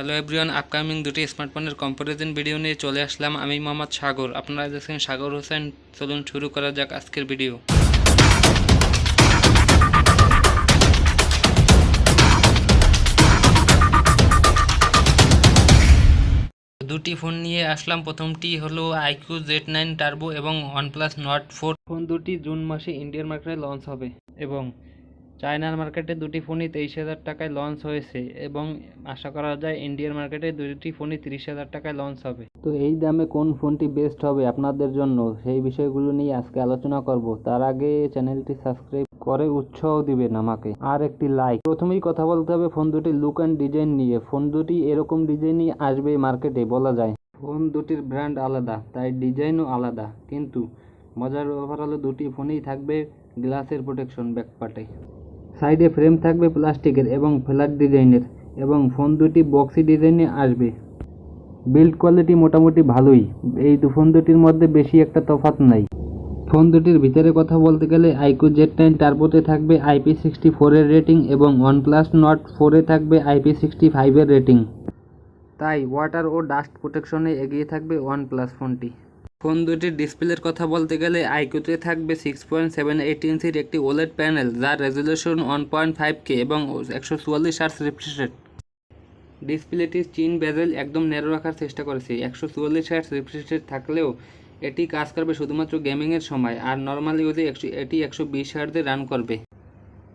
Hello everyone upcoming দুটি স্মার্টফোনের comparison video নিয়ে চলে আসলাম। আমি মোহাম্মদ সাগর। আপনারা দেখছেন সাগর হোসেন। চলুন শুরু করা যাক আজকের ভিডিও দুটি ফোন নিয়ে আসলাম। প্রথমটি হলো আইকিউ জেড নাইন টার্বো এবং ওয়ানপ্লাস নট ফোর। ফোন দুটি জুন মাসে ইন্ডিয়ান মার্কেটে লঞ্চ হবে এবং চায়নার মার্কেটে দুটি ফোনই তেইশ হাজার টাকায় লঞ্চ হয়েছে এবং আশা করা যায় ইন্ডিয়ান মার্কেটে দুটি ফোনই তিরিশ হাজার টাকায় লঞ্চ হবে। তো এই দামে কোন ফোনটি বেস্ট হবে আপনাদের জন্য? সেই বিষয়গুলো নিয়ে আজকে আলোচনা করব। তার আগে চ্যানেলটি সাবস্ক্রাইব করে উৎসাহ দিবেন আমাকে। আর একটি লাইক প্রথমেই কথা বলতে হবে ফোন দুটির লুক অ্যান্ড ডিজাইন নিয়ে। ফোন দুটি এরকম ডিজাইনই আসবে মার্কেটে বলা যায়। ফোন দুটির ব্র্যান্ড আলাদা তাই ডিজাইনও আলাদা। কিন্তু মজার ব্যাপার হলো দুটি ফোনেই থাকবে গ্লাসের প্রোটেকশন ব্যাকপার্টে সাইডে ফ্রেম থাকবে প্লাস্টিকের এবং ফ্ল্যাট ডিজাইনের, এবং ফোন দুটি বক্সি ডিজাইনে আসবে। বিল্ড কোয়ালিটি মোটামুটি ভালোই। এই দু ফোন দুটির মধ্যে বেশি একটা তফাৎ নাই। ফোন দুটির ভিতরে কথা বলতে গেলে আইকু জেড নাইন টার্বোতে থাকবে আইপি সিক্সটি ফোরের রেটিং এবং ওয়ানপ্লাস নট ফোরে থাকবে আইপি সিক্সটি ফাইভের রেটিং। তাই ওয়াটার ও ডাস্ট প্রোটেকশনে এগিয়ে থাকবে ওয়ানপ্লাস ফোনটি। ফোন দুটির ডিসপ্লের কথা বলতে গেলে আইকিউতে থাকবে সিক্স পয়েন্ট সেভেন এইট ইঞ্চির একটি ওলেড প্যানেল, যার resolution one point five K এবং একশো চুয়াল্লিশ আর্টস রিফ্রেশ রেট ডিসপ্লেটির চিন বেজেল একদম ন্যারো রাখার চেষ্টা করেছে। একশো চুয়াল্লিশ আর্টস রিফ্রেশ থাকলেও এটি কাজ করবে শুধুমাত্র গেমিংয়ের সময়, আর নর্মাল ইউজে একশো এটি একশো বিশ হার্টে রান করবে।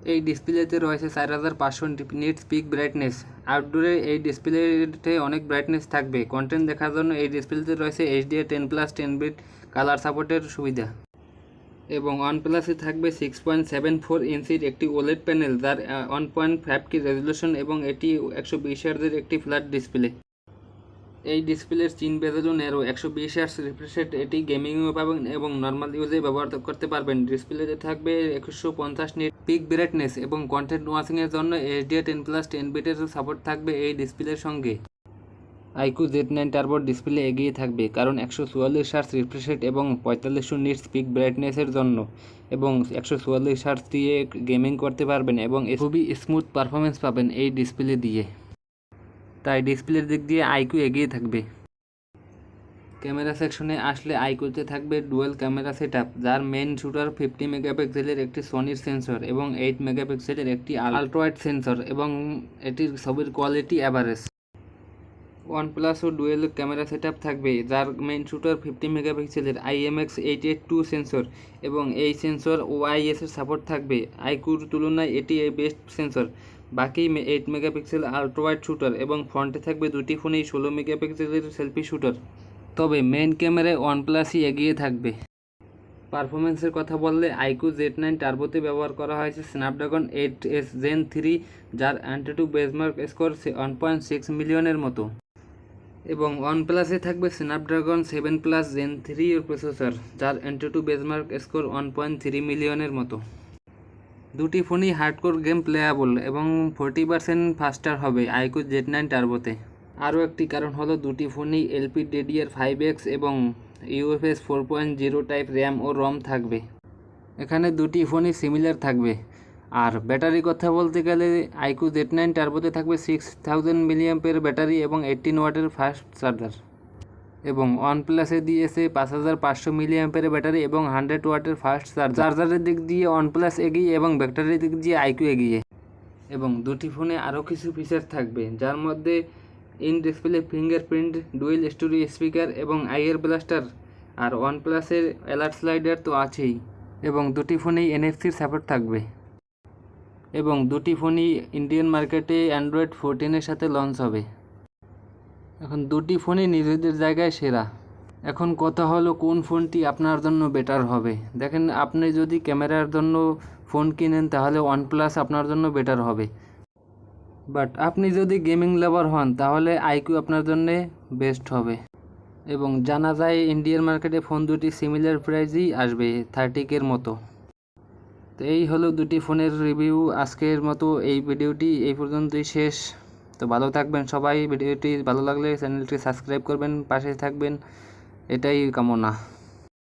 এই ডিসপ্লেতে রয়েছে চার হাজার পাঁচশো নিট পিক ব্রাইটনেস আউটডোরে এই ডিসপ্লেতে অনেক ব্রাইটনেস থাকবে। কন্টেন্ট দেখার জন্য এই ডিসপ্লেতে রয়েছে HDR ten plus ten bit colour সাপোর্টের সুবিধা। এবং ওয়ান প্লাসে থাকবে সিক্স পয়েন্ট সেভেন ফোর ইঞ্চির একটি ওলেড প্যানেল যার one point five K resolution এবং এটি একশো বিশ হার্জের একটি ফ্ল্যাট ডিসপ্লে এই ডিসপ্লের চিন বেজেলও নেরো একশো বিশ হার্স রিফ্রেশেট এটি গেমিংও পাবেন এবং নর্মাল ইউজে ব্যবহার করতে পারবেন। ডিসপ্লেতে থাকবে একশো পঞ্চাশ নিট পিক ব্রাইটনেস এবং কন্টেন্ট ওয়াশিংয়ের জন্য এইচডিআর টেন প্লাস টেন বিটের সাপোর্ট থাকবে এই ডিসপ্লের সঙ্গে। আইকু জেড নাইন টার্বোর ডিসপ্লে এগিয়ে থাকবে, কারণ একশো চুয়াল্লিশ হার্স রিফ্রেশেট এবং পঁয়তাল্লিশশো নিটস পিক ব্রাইটনেসের জন্য, এবং একশো চুয়াল্লিশ হার্স দিয়ে গেমিং করতে পারবেন এবং খুবই স্মুথ পারফরমেন্স পাবেন এই ডিসপ্লে দিয়ে। তাই ডিসপ্লের দিক দিয়ে আইকিউ এগিয়ে থাকবে। ক্যামেরা সেকশনে আসলে আইকিউতে থাকবে ডুয়েল ক্যামেরা সেট যার মেন শুটার ফিফটি মেগাপিক্সেলের একটি সনির সেন্সর এবং এইট মেগাপিক্সেলের একটি আলট্রাওয়াইড সেন্সর এবং এটির ছবির কোয়ালিটি অ্যাভারেজ ও ডুয়েল ক্যামেরা সেট থাকবে, যার মেইন শুটার ফিফটি মেগাপিক্সেলের IMX eight eight two sensor এবং এই সেন্সর ওআইএস এর সাপোর্ট থাকবে। আইকুর তুলনায় এটি বেস্ট সেন্সর বাকি এইট মেগাপিক্সেল আলট্রাওয়াইড শুটার এবং ফ্রন্টে থাকবে দুটি ফোনেই ষোলো মেগাপিক্সেলের সেলফি শুটার তবে মেইন ক্যামেরায় ওয়ানপ্লাসই এগিয়ে থাকবে। পারফরমেন্সের কথা বললে আইকু জেড নাইন টার্বোতে ব্যবহার করা হয়েছে Snapdragon eight S gen three যার AnTuTu benchmark score one point six মিলিয়নের মতো। এবং ওয়ানপ্লাসে থাকবে Snapdragon, seven plus, gen three processor, যার AnTuTu benchmark score one point three মিলিয়নের মতো। দুটি ফোনই হার্ডকোর গেম প্লেয়াবল এবং ফোরটি পার্সেন্ট ফাস্টার হবে আইকু জেড নাইন টার্বোতে। আরও একটি কারণ হলো দুটি ফোনই এলপি ডিডিআর ফাইভ এক্স এবং UFS four point zero type RAM ও রম থাকবে। এখানে দুটি ফোনই সিমিলার থাকবে। আর ব্যাটারি কথা বলতে গেলে আইকু জেড নাইন টার্বোতে থাকবে সিক্স থাউজেন্ড মিলিয়াম্পের ব্যাটারি এবং এইটিন ওয়াটের ফাস্ট চার্জার এবং ওয়ান প্লাসে দিয়েছে পাঁচ হাজার পাঁচশো মিলিয়াম্পের ব্যাটারি এবং হান্ড্রেড ওয়াটের ফাস্ট চার্জার চার্জারের দিক দিয়ে ওয়ান প্লাস এগিয়ে এবং ব্যাটারির দিক দিয়ে আইকিউ এগিয়ে। এবং দুটি ফোনে আরও কিছু ফিচার থাকবে, যার মধ্যে in display fingerprint dual stereo speaker এবং আইয়ার ব্লাস্টার আর ওয়ান প্লাসের অ্যালার্ট স্লাইডার তো আছেই। এবং দুটি ফোনেই এনএফসির সাপোর্ট থাকবে। এবং দুটি ফোনই ইন্ডিয়ান মার্কেটে অ্যান্ড্রয়েড ফোরটিনের সাথে লঞ্চ হবে। এখন দুটি ফোনই নিজেদের জায়গায় সেরা। এখন কথা হলো কোন ফোনটি আপনার জন্য বেটার হবে। দেখেন, আপনি যদি ক্যামেরার জন্য ফোন কিনেন, তাহলে ওয়ানপ্লাস আপনার জন্য বেটার হবে। বাট আপনি যদি গেমিং লাভার হন, তাহলে আইকিউ আপনার জন্যে বেস্ট হবে। এবং জানা যায় ইন্ডিয়ান মার্কেটে ফোন দুটি সিমিলার প্রাইজেই আসবে থার্টি কের মতো। তো এই হলো দুটি ফোনের রিভিউ আজকের মতো এই ভিডিওটি এই পর্যন্তই শেষ। তো ভালো থাকবেন সবাই, ভিডিওটি ভালো লাগলে চ্যানেলটি সাবস্ক্রাইব করবেন, পাশে থাকবেন। এটাই কামনা।